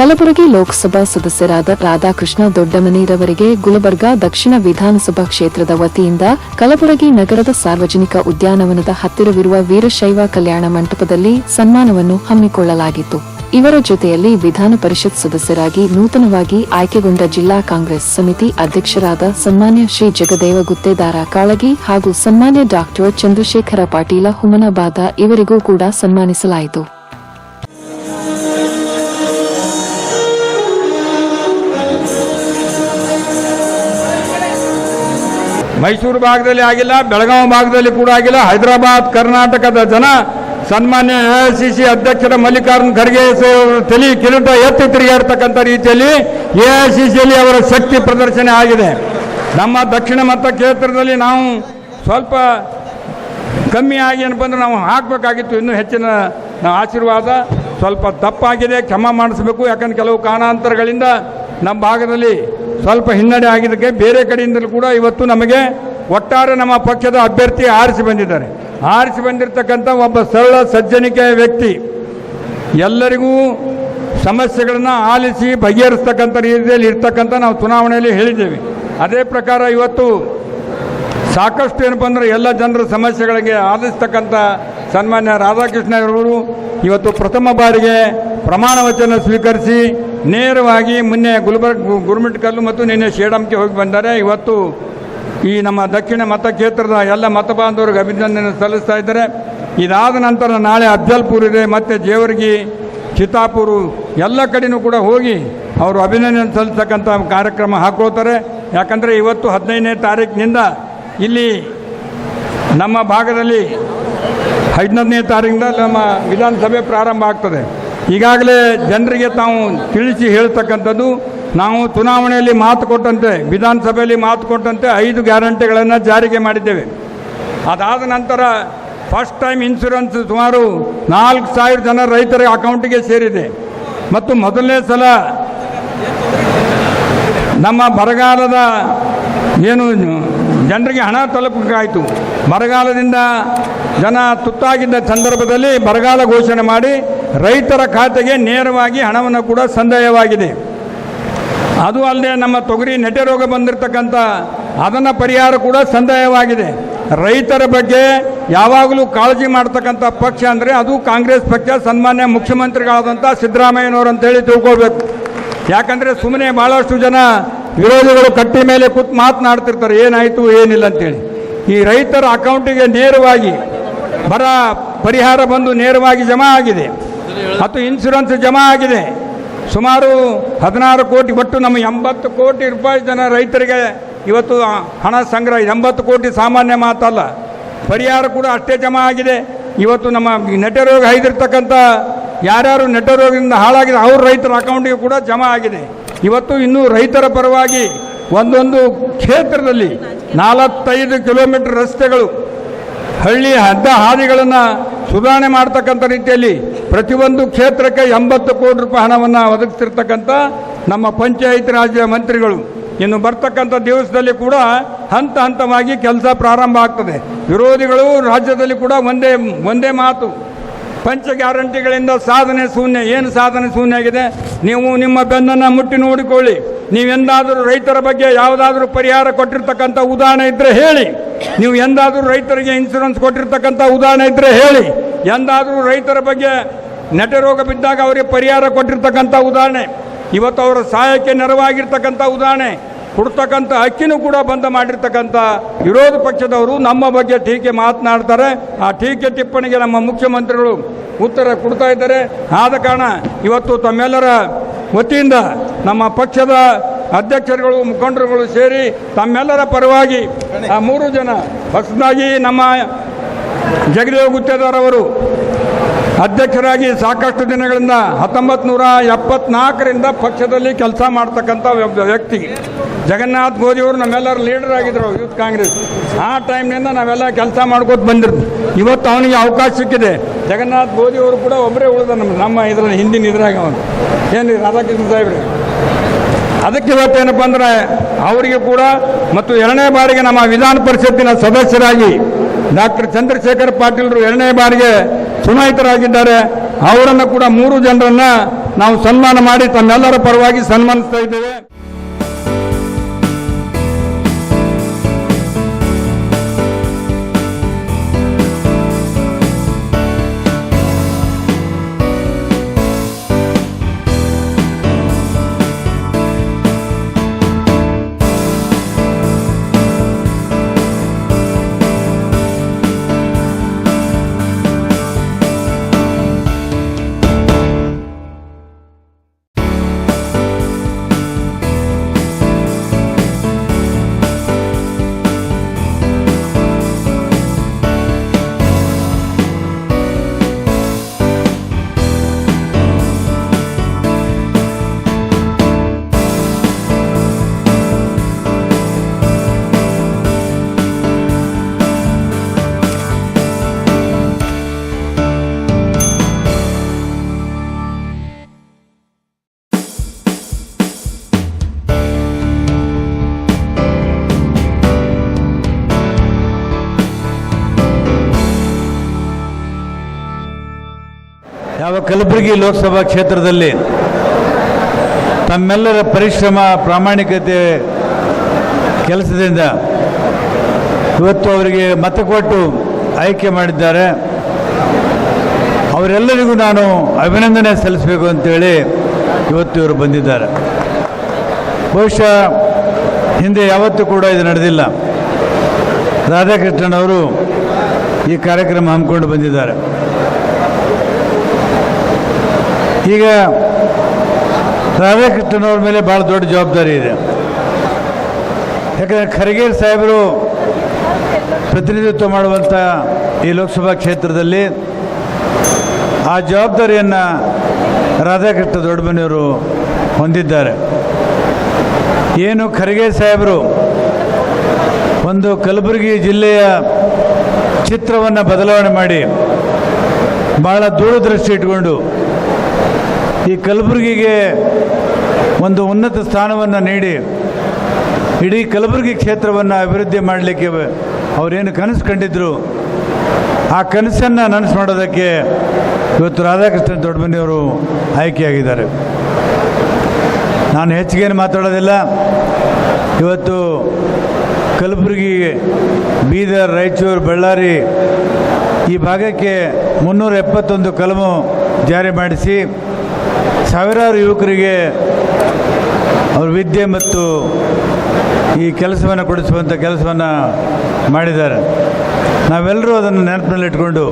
ಕಲಬುರಗಿ ಲೋಕಸಭಾ ಸದಸ್ಯರಾದ ರಾಧಾಕೃಷ್ಣ ದೊಡ್ಡಮನಿರವರಿಗೆ ಗುಲಬರ್ಗಾ ದಕ್ಷಿಣ ವಿಧಾನಸಭಾ ಕ್ಷೇತ್ರದ ವತಿಯಿಂದ ಕಲಬುರಗಿ ನಗರದ ಸಾರ್ವಜನಿಕ ಉದ್ಯಾನವನದ ಹತ್ತಿರವಿರುವ ವೀರಶೈವ ಕಲ್ಯಾಣ ಮಂಟಪದಲ್ಲಿ ಸನ್ಮಾನವನ್ನು ಹಮ್ಮಿಕೊಳ್ಳಲಾಗಿತ್ತು. ಇವರ ಜೊತೆಯಲ್ಲಿ ವಿಧಾನ ಪರಿಷತ್ ಸದಸ್ಯರಾಗಿ ನೂತನವಾಗಿ ಆಯ್ಕೆಗೊಂಡ ಜಿಲ್ಲಾ ಕಾಂಗ್ರೆಸ್ ಸಮಿತಿ ಅಧ್ಯಕ್ಷರಾದ ಸನ್ಮಾನ್ಯ ಶ್ರೀ ಜಗದೇವ ಗುತ್ತೇದಾರ ಕಾಳಗಿ ಹಾಗೂ ಸನ್ಮಾನ್ಯ ಡಾಕ್ಟರ್ ಚಂದ್ರಶೇಖರ ಪಾಟೀಲ ಹುಮನಾಬಾದ ಇವರಿಗೂ ಕೂಡ ಸನ್ಮಾನಿಸಲಾಯಿತು. ಮೈಸೂರು ಭಾಗದಲ್ಲಿ ಆಗಿಲ್ಲ, ಬೆಳಗಾವಿ ಭಾಗದಲ್ಲಿ ಕೂಡ ಆಗಿಲ್ಲ. ಹೈದರಾಬಾದ್, ಕರ್ನಾಟಕದ ಜನ ಸನ್ಮಾನ್ಯ ಎಐಸಿಸಿ ಅಧ್ಯಕ್ಷರ ಮಲ್ಲಿಕಾರ್ಜುನ್ ಖರ್ಗೆ ತಲೆ ಕಿರೀಟ ಎತ್ತಿ ತಿರುಗಾಡ್ತಕ್ಕಂಥ ರೀತಿಯಲ್ಲಿ ಸಿಯಲ್ಲಿ ಅವರ ಶಕ್ತಿ ಪ್ರದರ್ಶನ ಆಗಿದೆ. ನಮ್ಮ ದಕ್ಷಿಣ ಮತ ಕ್ಷೇತ್ರದಲ್ಲಿ ನಾವು ಸ್ವಲ್ಪ ಕಮ್ಮಿ ಆಗಿ ಏನಪ್ಪ ನಾವು ಹಾಕಬೇಕಾಗಿತ್ತು. ಇನ್ನೂ ಹೆಚ್ಚಿನ ಆಶೀರ್ವಾದ, ಸ್ವಲ್ಪ ತಪ್ಪಾಗಿದೆ, ಕ್ಷಮ ಮಾಡಿಸ್ಬೇಕು. ಯಾಕಂದ್ರೆ ಕೆಲವು ಕಾರಣಾಂತರಗಳಿಂದ ನಮ್ಮ ಭಾಗದಲ್ಲಿ ಸ್ವಲ್ಪ ಹಿನ್ನಡೆ ಆಗಿದ್ದಕ್ಕೆ ಬೇರೆ ಕಡೆಯಿಂದಲೂ ಕೂಡ ಇವತ್ತು ನಮಗೆ ಒಟ್ಟಾರೆ ನಮ್ಮ ಪಕ್ಷದ ಅಭ್ಯರ್ಥಿ ಆರಿಸಿ ಬಂದಿದ್ದಾರೆ. ಆರಿಸಿ ಬಂದಿರತಕ್ಕಂಥ ಒಬ್ಬ ಸರಳ ಸಜ್ಜನಿಕೆಯ ವ್ಯಕ್ತಿ. ಎಲ್ಲರಿಗೂ ಸಮಸ್ಯೆಗಳನ್ನು ಆಲಿಸಿ ಬಗೆಹರಿಸ್ತಕ್ಕಂಥ ರೀತಿಯಲ್ಲಿ ಇರ್ತಕ್ಕಂಥ ನಾವು ಚುನಾವಣೆಯಲ್ಲಿ ಹೇಳಿದ್ದೇವೆ. ಅದೇ ಪ್ರಕಾರ ಇವತ್ತು ಸಾಕಷ್ಟು ಏನಪ್ಪ ಅಂದರೆ ಎಲ್ಲ ಜನರ ಸಮಸ್ಯೆಗಳಿಗೆ ಆಲಿಸ್ತಕ್ಕಂಥ ಸನ್ಮಾನ್ಯ ರಾಧಾಕೃಷ್ಣ ಅವರು ಇವತ್ತು ಪ್ರಥಮ ಬಾರಿಗೆ ಪ್ರಮಾಣ ವಚನ ಸ್ವೀಕರಿಸಿ ನೇರವಾಗಿ ಮೊನ್ನೆ ಗುಲ್ಬರ್ಗ್ ಗುರುಮಿಟ್ಕಲ್ಲು ಮತ್ತು ನಿನ್ನೆ ಶೇಡಂಗೆ ಹೋಗಿ ಬಂದರೆ ಇವತ್ತು ಈ ನಮ್ಮ ದಕ್ಷಿಣ ಮತಕ್ಷೇತ್ರದ ಎಲ್ಲ ಮತ ಬಾಂಧವರಿಗೆ ಅಭಿನಂದನೆ ಸಲ್ಲಿಸ್ತಾ ಇದ್ದಾರೆ. ಇದಾದ ನಂತರ ನಾಳೆ ಅಫ್ಜಲ್ಪುರ್ ಇದೆ, ಮತ್ತು ಜೇವರ್ಗಿ, ಚಿತ್ತಾಪುರು ಎಲ್ಲ ಕಡೆನೂ ಕೂಡ ಹೋಗಿ ಅವರು ಅಭಿನಂದನೆ ಸಲ್ಲಿಸ್ತಕ್ಕಂಥ ಕಾರ್ಯಕ್ರಮ ಹಾಕೋತಾರೆ ಯಾಕಂದರೆ ಇವತ್ತು ಹದಿನೈದನೇ ತಾರೀಕಿನಿಂದ ಇಲ್ಲಿ ನಮ್ಮ ಭಾಗದಲ್ಲಿ ಹದಿನೈದನೇ ತಾರೀಕಿಂದ ನಮ್ಮ ವಿಧಾನಸಭೆ ಪ್ರಾರಂಭ ಆಗ್ತದೆ. ಈಗಾಗಲೇ ಜನರಿಗೆ ತಾವು ತಿಳಿಸಿ ಹೇಳ್ತಕ್ಕಂಥದ್ದು, ನಾವು ಚುನಾವಣೆಯಲ್ಲಿ ಮಾತು ಕೊಟ್ಟಂತೆ, ವಿಧಾನಸಭೆಯಲ್ಲಿ ಮಾತು ಕೊಟ್ಟಂತೆ ಐದು ಗ್ಯಾರಂಟಿಗಳನ್ನು ಜಾರಿಗೆ ಮಾಡಿದ್ದೇವೆ. ಅದಾದ ನಂತರ ಫಸ್ಟ್ ಟೈಮ್ ಇನ್ಶೂರೆನ್ಸ್ ಸುಮಾರು ನಾಲ್ಕು ಸಾವಿರ ಜನ ರೈತರ ಅಕೌಂಟಿಗೆ ಸೇರಿದೆ. ಮತ್ತು ಮೊದಲನೇ ಸಲ ನಮ್ಮ ಬರಗಾಲದ ಏನು ಜನರಿಗೆ ಹಣ ತಲುಪಬೇಕಾಯಿತು. ಬರಗಾಲದಿಂದ ಜನ ತುತ್ತಾಗಿದ್ದ ಸಂದರ್ಭದಲ್ಲಿ ಬರಗಾಲ ಘೋಷಣೆ ಮಾಡಿ ರೈತರ ಖಾತೆಗೆ ನೇರವಾಗಿ ಹಣವನ್ನು ಕೂಡ ಸಂದಾಯವಾಗಿದೆ. ಅದು ಅಲ್ಲದೆ ನಮ್ಮ ತೊಗರಿ ನೆಟೆ ರೋಗ ಬಂದಿರತಕ್ಕಂಥ ಅದನ್ನು ಪರಿಹಾರ ಕೂಡ ಸಂದಾಯವಾಗಿದೆ. ರೈತರ ಬಗ್ಗೆ ಯಾವಾಗಲೂ ಕಾಳಜಿ ಮಾಡ್ತಕ್ಕಂಥ ಪಕ್ಷ ಅಂದರೆ ಅದು ಕಾಂಗ್ರೆಸ್ ಪಕ್ಷ, ಸನ್ಮಾನ್ಯ ಮುಖ್ಯಮಂತ್ರಿಗಳಾದಂಥ ಸಿದ್ದರಾಮಯ್ಯನವರು ಅಂತೇಳಿ ತಿಳ್ಕೊಳ್ಬೇಕು. ಯಾಕಂದರೆ ಸುಮ್ಮನೆ ಭಾಳಷ್ಟು ಜನ ವಿರೋಧಿಗಳು ಕಟ್ಟಿ ಮೇಲೆ ಕೂತ್ ಮಾತನಾಡ್ತಿರ್ತಾರೆ, ಏನಾಯಿತು, ಏನಿಲ್ಲ ಅಂತೇಳಿ. ಈ ರೈತರ ಅಕೌಂಟಿಗೆ ನೇರವಾಗಿ ಬರ ಪರಿಹಾರ ಬಂದು ನೇರವಾಗಿ ಜಮಾ ಆಗಿದೆ. ಮತ್ತು ಇನ್ಶೂರೆನ್ಸ್ ಜಮಾ ಆಗಿದೆ. ಸುಮಾರು ಹದಿನಾರು ಕೋಟಿ, ಒಟ್ಟು ನಮ್ಮ ಎಂಬತ್ತು ಕೋಟಿ ರೂಪಾಯಿ ಜನ ರೈತರಿಗೆ ಇವತ್ತು ಹಣ ಸಂಗ್ರಹ, ಎಂಬತ್ತು ಕೋಟಿ ಸಾಮಾನ್ಯ ಮಾತಲ್ಲ. ಪರಿಹಾರ ಕೂಡ ಅಷ್ಟೇ ಜಮಾ ಆಗಿದೆ. ಇವತ್ತು ನಮ್ಮ ನೆಟ್ಟೆ ರೋಗ ಐದಿರ್ತಕ್ಕಂಥ ಯಾರ್ಯಾರು ನೆಟರೋಗದಿಂದ ರೋಗದಿಂದ ಹಾಳಾಗಿದೆ, ಅವ್ರ ರೈತರ ಅಕೌಂಟಿಗೆ ಕೂಡ ಜಮಾ ಆಗಿದೆ. ಇವತ್ತು ಇನ್ನೂ ರೈತರ ಪರವಾಗಿ ಒಂದೊಂದು ಕ್ಷೇತ್ರದಲ್ಲಿ ನಾಲ್ವತ್ತೈದು ಕಿಲೋಮೀಟರ್ ರಸ್ತೆಗಳು, ಹಳ್ಳಿ ಹದ್ದ ಹಾದಿಗಳನ್ನು ಸುಧಾರಣೆ ಮಾಡ್ತಕ್ಕಂಥ ರೀತಿಯಲ್ಲಿ ಪ್ರತಿಯೊಂದು ಕ್ಷೇತ್ರಕ್ಕೆ ಎಂಬತ್ತು ಕೋಟಿ ರೂಪಾಯಿ ಹಣವನ್ನು ಒದಗಿಸಿರ್ತಕ್ಕಂಥ ನಮ್ಮ ಪಂಚಾಯತ್ ರಾಜ್ಯ ಮಂತ್ರಿಗಳು. ಇನ್ನು ಬರ್ತಕ್ಕಂಥ ದಿವಸದಲ್ಲಿ ಕೂಡ ಹಂತ ಹಂತವಾಗಿ ಕೆಲಸ ಪ್ರಾರಂಭ ಆಗ್ತದೆ. ವಿರೋಧಿಗಳು ರಾಜ್ಯದಲ್ಲಿ ಕೂಡ ಒಂದೇ ಒಂದೇ ಮಾತು. ಪಂಚ ಗ್ಯಾರಂಟಿಗಳಿಂದ ಸಾಧನೆ ಶೂನ್ಯ. ಏನು ಸಾಧನೆ ಶೂನ್ಯ ಆಗಿದೆ? ನೀವು ನಿಮ್ಮ ಬೆನ್ನನ್ನು ಮುಟ್ಟಿ ನೋಡಿಕೊಳ್ಳಿ. ನೀವೆಂದಾದರೂ ರೈತರ ಬಗ್ಗೆ ಯಾವುದಾದ್ರೂ ಪರಿಹಾರ ಕೊಟ್ಟಿರ್ತಕ್ಕಂಥ ಉದಾಹರಣೆ ಇದ್ದರೆ ಹೇಳಿ. ನೀವು ಎಂದಾದರೂ ರೈತರಿಗೆ ಇನ್ಶೂರೆನ್ಸ್ ಕೊಟ್ಟಿರ್ತಕ್ಕಂಥ ಉದಾಹರಣೆ ಇದ್ದರೆ ಹೇಳಿ. ಎಂದಾದರೂ ರೈತರ ಬಗ್ಗೆ ನಟ ರೋಗ ಬಿದ್ದಾಗ ಅವರಿಗೆ ಪರಿಹಾರ ಕೊಟ್ಟಿರ್ತಕ್ಕಂಥ ಉದಾಹರಣೆ. ಇವತ್ತು ಅವರ ಸಹಾಯಕ್ಕೆ ನೆರವಾಗಿರ್ತಕ್ಕಂಥ ಉದಾಹರಣೆ. ಕೊಡ್ತಕ್ಕಂಥ ಅಕ್ಕಿನೂ ಕೂಡ ಬಂದ ಮಾಡಿರ್ತಕ್ಕಂಥ ವಿರೋಧ ಪಕ್ಷದವರು ನಮ್ಮ ಬಗ್ಗೆ ಟೀಕೆ ಮಾತನಾಡ್ತಾರೆ. ಆ ಟೀಕೆ ಟಿಪ್ಪಣಿಗೆ ನಮ್ಮ ಮುಖ್ಯಮಂತ್ರಿಗಳು ಉತ್ತರ ಕೊಡ್ತಾ ಇದ್ದಾರೆ. ಆದ ಕಾರಣ ಇವತ್ತು ತಮ್ಮೆಲ್ಲರ ವತಿಯಿಂದ ನಮ್ಮ ಪಕ್ಷದ ಅಧ್ಯಕ್ಷರುಗಳು, ಮುಖಂಡರುಗಳು ಸೇರಿ ತಮ್ಮೆಲ್ಲರ ಪರವಾಗಿ ಆ ಮೂರು ಜನ ಹೊಸದಾಗಿ ನಮ್ಮ ಜಗದೇವ್ ಗುತ್ತೇದಾರ್ ಅವರು ಅಧ್ಯಕ್ಷರಾಗಿ ಸಾಕಷ್ಟು ದಿನಗಳಿಂದ ಹತ್ತೊಂಬತ್ತು ನೂರ ಎಪ್ಪತ್ನಾಲ್ಕರಿಂದ ಪಕ್ಷದಲ್ಲಿ ಕೆಲಸ ಮಾಡ್ತಕ್ಕಂಥ ವ್ಯಕ್ತಿ ಜಗನ್ನಾಥ್ ಗೋಧಿಯವರು ನಮ್ಮೆಲ್ಲರೂ ಲೀಡರ್ ಆಗಿದ್ರು ಯೂತ್ ಕಾಂಗ್ರೆಸ್. ಆ ಟೈಮ್ನಿಂದ ನಾವೆಲ್ಲ ಕೆಲಸ ಮಾಡ್ಕೋತ ಬಂದಿರ್ತೀವಿ ಇವತ್ತು ಅವನಿಗೆ ಅವಕಾಶ ಸಿಕ್ಕಿದೆ. ಜಗನ್ನಾಥ್ ಗೋಧಿಯವರು ಕೂಡ ಒಬ್ಬರೇ ಉಳಿದ ನಮ್ಮ ನಮ್ಮ ಇದರಲ್ಲಿ ಹಿಂದಿನ ಇದ್ರಾಗ ಅವನು. ಏನು ರಾಧಾಕೃಷ್ಣ ಸಾಹೇಬ್ರಿ? ಅದಕ್ಕೆ ಇವತ್ತೇನಪ್ಪ ಅಂದರೆ ಅವರಿಗೆ ಕೂಡ ಮತ್ತು ಎರಡನೇ ಬಾರಿಗೆ ನಮ್ಮ ವಿಧಾನ ಪರಿಷತ್ತಿನ ಸದಸ್ಯರಾಗಿ ಡಾಕ್ಟರ್ ಚಂದ್ರಶೇಖರ್ ಪಾಟೀಲ್ರು ಎರಡನೇ ಬಾರಿಗೆ ಚುನಾಯಿತರಾಗಿದ್ದಾರೆ ಅವರನ್ನು ಕೂಡ ಮೂರು ಜನರನ್ನ ನಾವು ಸನ್ಮಾನ ಮಾಡಿ ತಮ್ಮೆಲ್ಲರ ಪರವಾಗಿ ಸನ್ಮಾನಿಸ್ತಾ ಇದ್ದೇವೆ. ಕಲಬುರಗಿ ಲೋಕಸಭಾ ಕ್ಷೇತ್ರದಲ್ಲಿ ತಮ್ಮೆಲ್ಲರ ಪರಿಶ್ರಮ, ಪ್ರಾಮಾಣಿಕತೆ, ಕೆಲಸದಿಂದ ಇವತ್ತು ಅವರಿಗೆ ಮತ ಕೊಟ್ಟು ಆಯ್ಕೆ ಮಾಡಿದ್ದಾರೆ. ಅವರೆಲ್ಲರಿಗೂ ನಾನು ಅಭಿನಂದನೆ ಸಲ್ಲಿಸಬೇಕು ಅಂತೇಳಿ ಇವತ್ತು ಇವರು ಬಂದಿದ್ದಾರೆ. ಬಹುಶಃ ಹಿಂದೆ ಯಾವತ್ತೂ ಕೂಡ ಇದು ನಡೆದಿಲ್ಲ. ರಾಧಾಕೃಷ್ಣನ್ ಅವರು ಈ ಕಾರ್ಯಕ್ರಮ ಹಮ್ಮಿಕೊಂಡು ಬಂದಿದ್ದಾರೆ. ಈಗ ರಾಧಾಕೃಷ್ಣನವ್ರ ಮೇಲೆ ಭಾಳ ದೊಡ್ಡ ಜವಾಬ್ದಾರಿ ಇದೆ. ಯಾಕಂದರೆ ಖರ್ಗೆ ಸಾಹೇಬರು ಪ್ರತಿನಿಧಿತ್ವ ಮಾಡುವಂಥ ಈ ಲೋಕಸಭಾ ಕ್ಷೇತ್ರದಲ್ಲಿ ಆ ಜವಾಬ್ದಾರಿಯನ್ನು ರಾಧಾಕೃಷ್ಣ ದೊಡ್ಡಮನೆಯವರು ಹೊಂದಿದ್ದಾರೆ. ಏನು ಖರ್ಗೆ ಸಾಹೇಬರು ಒಂದು ಕಲಬುರಗಿ ಜಿಲ್ಲೆಯ ಚಿತ್ರವನ್ನು ಬದಲಾವಣೆ ಮಾಡಿ ಭಾಳ ದೂರದೃಷ್ಟಿ ಇಟ್ಕೊಂಡು ಈ ಕಲಬುರಗಿಗೆ ಒಂದು ಉನ್ನತ ಸ್ಥಾನವನ್ನು ನೀಡಿ, ಇಡೀ ಕಲಬುರಗಿ ಕ್ಷೇತ್ರವನ್ನು ಅಭಿವೃದ್ಧಿ ಮಾಡಲಿಕ್ಕೆ ಅವರೇನು ಕನಸು ಕಂಡಿದ್ರು? ಆ ಕನಸನ್ನು ನನಸು ಮಾಡೋದಕ್ಕೆ ಇವತ್ತು ರಾಧಾಕೃಷ್ಣ ದೊಡ್ಡಮನಿಯವರು ಆಯ್ಕೆಯಾಗಿದ್ದಾರೆ. ನಾನು ಹೆಚ್ಚಿಗೇನು ಮಾತಾಡೋದಿಲ್ಲ. ಇವತ್ತು ಕಲಬುರಗಿ, ಬೀದರ್, ರಾಯಚೂರು, ಬಳ್ಳಾರಿ ಈ ಭಾಗಕ್ಕೆ ಮುನ್ನೂರ ಎಪ್ಪತ್ತೊಂದು ಕಲಮು ಜಾರಿ ಮಾಡಿಸಿ ಸಾವಿರಾರು ಯುವಕರಿಗೆ ಅವ್ರ ವಿದ್ಯೆ ಮತ್ತು ಈ ಕೆಲಸವನ್ನು ಕೊಡಿಸುವಂಥ ಕೆಲಸವನ್ನು ಮಾಡಿದ್ದಾರೆ. ನಾವೆಲ್ಲರೂ ಅದನ್ನು ನೆನಪಿನಲ್ಲಿಟ್ಕೊಂಡು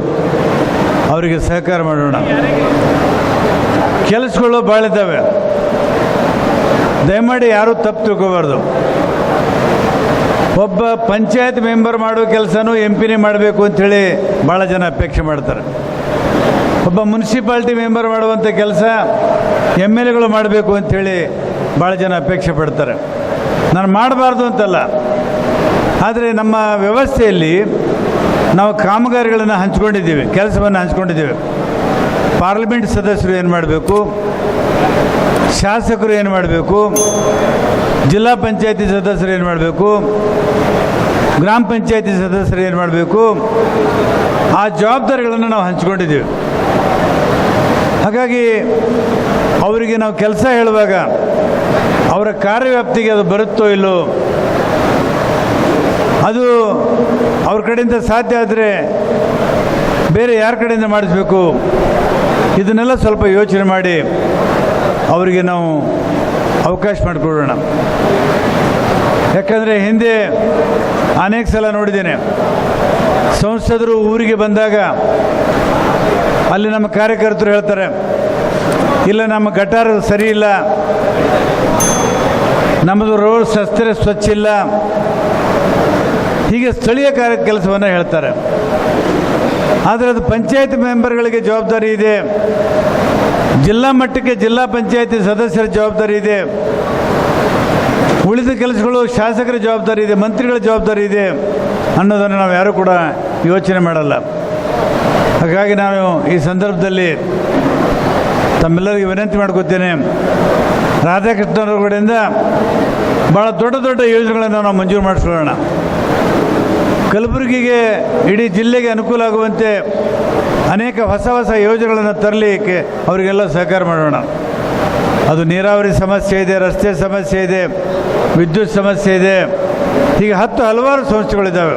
ಅವರಿಗೆ ಸಹಕಾರ ಮಾಡೋಣ. ಕೆಲಸಗಳು ಭಾಳ ಇದ್ದಾವೆ. ದಯಮಾಡಿ ಯಾರೂ ತಪ್ಪು ತಿಳ್ಕೋಬಾರ್ದು. ಒಬ್ಬ ಪಂಚಾಯತ್ ಮೆಂಬರ್ ಮಾಡೋ ಕೆಲಸನೂ ಎಂ ಪಿನೇ ಮಾಡಬೇಕು ಅಂಥೇಳಿ ಭಾಳ ಜನ ಅಪೇಕ್ಷೆ ಮಾಡ್ತಾರೆ. ಒಬ್ಬ ಮುನ್ಸಿಪಾಲ್ಟಿ ಮೆಂಬರ್ ಮಾಡುವಂಥ ಕೆಲಸ ಎಂ ಎಲ್ ಎಗಳು ಮಾಡಬೇಕು ಅಂಥೇಳಿ ಭಾಳ ಜನ ಅಪೇಕ್ಷೆ ಪಡ್ತಾರೆ. ನಾನು ಮಾಡಬಾರ್ದು ಅಂತಲ್ಲ. ಆದರೆ ನಮ್ಮ ವ್ಯವಸ್ಥೆಯಲ್ಲಿ ನಾವು ಕಾಮಗಾರಿಗಳನ್ನು ಹಂಚ್ಕೊಂಡಿದ್ದೀವಿ, ಕೆಲಸವನ್ನು ಹಂಚ್ಕೊಂಡಿದ್ದೀವಿ. ಪಾರ್ಲಿಮೆಂಟ್ ಸದಸ್ಯರು ಏನು ಮಾಡಬೇಕು? ಶಾಸಕರು ಏನು ಮಾಡಬೇಕು? ಜಿಲ್ಲಾ ಪಂಚಾಯತಿ ಸದಸ್ಯರು ಏನು ಮಾಡಬೇಕು? ಗ್ರಾಮ ಪಂಚಾಯತಿ ಸದಸ್ಯರು ಏನು ಮಾಡಬೇಕು? ಆ ಜವಾಬ್ದಾರಿಗಳನ್ನು ನಾವು ಹಂಚ್ಕೊಂಡಿದ್ದೀವಿ. ಹಾಗಾಗಿ ಅವರಿಗೆ ನಾವು ಕೆಲಸ ಹೇಳುವಾಗ ಅವರ ಕಾರ್ಯವ್ಯಾಪ್ತಿಗೆ ಅದು ಬರುತ್ತೋ ಇಲ್ಲೋ, ಅದು ಅವ್ರ ಕಡೆಯಿಂದ ಸಾಧ್ಯ ಆದರೆ ಬೇರೆ ಯಾರ ಕಡೆಯಿಂದ ಮಾಡಿಸ್ಬೇಕು? ಇದನ್ನೆಲ್ಲ ಸ್ವಲ್ಪ ಯೋಚನೆ ಮಾಡಿ ಅವರಿಗೆ ನಾವು ಅವಕಾಶ ಮಾಡಿಕೊಡೋಣ. ಯಾಕಂದರೆ ಹಿಂದೆ ಅನೇಕ ಸಲ ನೋಡಿದ್ದೇನೆ, ಸಂಸದರು ಊರಿಗೆ ಬಂದಾಗ ಅಲ್ಲಿ ನಮ್ಮ ಕಾರ್ಯಕರ್ತರು ಹೇಳ್ತಾರೆ, ಇಲ್ಲ, ನಮ್ಮ ಗಟಾರ ಸರಿ ಇಲ್ಲ. ನಮ್ಮದು ರೋಡ್ ಸಸ್ತ್ರ ಸ್ವಚ್ಛ ಇಲ್ಲ. ಹೀಗೆ ಸ್ಥಳೀಯ ಕಾರ್ಯ ಕೆಲಸವನ್ನು ಹೇಳ್ತಾರೆ. ಆದರೆ ಅದು ಪಂಚಾಯತ್ ಮೆಂಬರ್ಗಳಿಗೆ ಜವಾಬ್ದಾರಿ ಇದೆ. ಜಿಲ್ಲಾ ಮಟ್ಟಕ್ಕೆ ಜಿಲ್ಲಾ ಪಂಚಾಯತಿ ಸದಸ್ಯರ ಜವಾಬ್ದಾರಿ ಇದೆ. ಉಳಿದ ಕೆಲಸಗಳು ಶಾಸಕರ ಜವಾಬ್ದಾರಿ ಇದೆ, ಮಂತ್ರಿಗಳ ಜವಾಬ್ದಾರಿ ಇದೆ ಅನ್ನೋದನ್ನು ನಾವು ಯಾರೂ ಕೂಡ ಯೋಚನೆ ಮಾಡಲ್ಲ. ಹಾಗಾಗಿ ನಾನು ಈ ಸಂದರ್ಭದಲ್ಲಿ ತಮ್ಮೆಲ್ಲರಿಗೆ ವಿನಂತಿ ಮಾಡ್ಕೋತೇನೆ. ರಾಧಾಕೃಷ್ಣರ ಕಡೆಯಿಂದ ಭಾಳ ದೊಡ್ಡ ದೊಡ್ಡ ಯೋಜನೆಗಳನ್ನು ನಾವು ಮಂಜೂರು ಮಾಡಿಸ್ಕೊಳ್ಳೋಣ. ಕಲಬುರಗಿಗೆ ಇಡೀ ಜಿಲ್ಲೆಗೆ ಅನುಕೂಲ ಆಗುವಂತೆ ಅನೇಕ ಹೊಸ ಹೊಸ ಯೋಜನೆಗಳನ್ನು ತರಲಿಕ್ಕೆ ಅವರಿಗೆಲ್ಲ ಸಹಕಾರ ಮಾಡೋಣ. ಅದು ನೀರಾವರಿ ಸಮಸ್ಯೆ ಇದೆ, ರಸ್ತೆ ಸಮಸ್ಯೆ ಇದೆ, ವಿದ್ಯುತ್ ಸಮಸ್ಯೆ ಇದೆ, ಹೀಗೆ ಹತ್ತು ಹಲವಾರು ಸಮಸ್ಯೆಗಳಿದ್ದಾವೆ.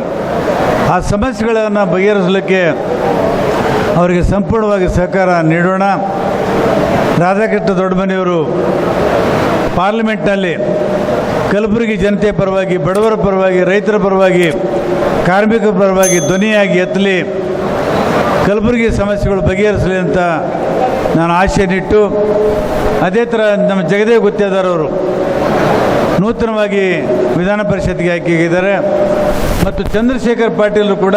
ಆ ಸಮಸ್ಯೆಗಳನ್ನು ಬಗೆಹರಿಸಲಿಕ್ಕೆ ಅವರಿಗೆ ಸಂಪೂರ್ಣವಾಗಿ ಸಹಕಾರ ನೀಡೋಣ. ರಾಧಾಕೃಷ್ಣ ದೊಡ್ಡಮನೆಯವರು ಪಾರ್ಲಿಮೆಂಟ್ನಲ್ಲಿ ಕಲಬುರಗಿ ಜನತೆ ಪರವಾಗಿ, ಬಡವರ ಪರವಾಗಿ, ರೈತರ ಪರವಾಗಿ, ಕಾರ್ಮಿಕರ ಪರವಾಗಿ ಧ್ವನಿಯಾಗಿ ಎತ್ತಲಿ, ಕಲಬುರಗಿ ಸಮಸ್ಯೆಗಳು ಬಗೆಹರಿಸಲಿ ಅಂತ ನಾನು ಆಶೆಯನ್ನಿಟ್ಟು, ಅದೇ ಥರ ನಮ್ಮ ಜಗದೇವ್ ಗುತ್ತೇದಾರವರು ನೂತನವಾಗಿ ವಿಧಾನ ಪರಿಷತ್ಗೆ ಆಯ್ಕೆಯಾಗಿದ್ದಾರೆ. ಮತ್ತು ಚಂದ್ರಶೇಖರ್ ಪಾಟೀಲ್ ಕೂಡ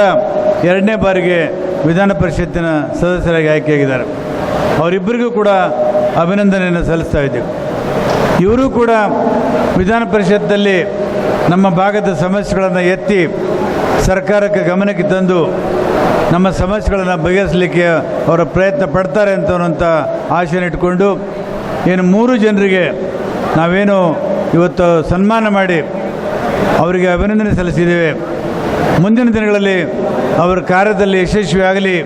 ಎರಡನೇ ಬಾರಿಗೆ ವಿಧಾನ ಪರಿಷತ್ತಿನ ಸದಸ್ಯರಾಗಿ ಆಯ್ಕೆಯಾಗಿದ್ದಾರೆ. ಅವರಿಬ್ಬರಿಗೂ ಕೂಡ ಅಭಿನಂದನೆಯನ್ನು ಸಲ್ಲಿಸ್ತಾ ಇದ್ದೇವೆ. ಇವರು ಕೂಡ ವಿಧಾನ ಪರಿಷತ್ತಲ್ಲಿ ನಮ್ಮ ಭಾಗದ ಸಮಸ್ಯೆಗಳನ್ನು ಎತ್ತಿ ಸರ್ಕಾರಕ್ಕೆ ಗಮನಕ್ಕೆ ತಂದು ನಮ್ಮ ಸಮಸ್ಯೆಗಳನ್ನು ಬಗೆಹರಿಸಲಿಕ್ಕೆ ಅವರ ಪ್ರಯತ್ನ ಪಡ್ತಾರೆ ಅಂತ ಅನ್ನುವಂಥ ಆಶೆಯನ್ನು ಇಟ್ಕೊಂಡು ಏನು ಮೂರು ಜನರಿಗೆ ನಾವೇನು ಇವತ್ತು ಸನ್ಮಾನ ಮಾಡಿ ಅವರಿಗೆ ಅಭಿನಂದನೆ ಸಲ್ಲಿಸಿದ್ದೇವೆ. ಮುಂದಿನ ದಿನಗಳಲ್ಲಿ ಅವರ ಕಾರ್ಯದಲ್ಲಿ ಯಶಸ್ವಿ ಆಗಲಿ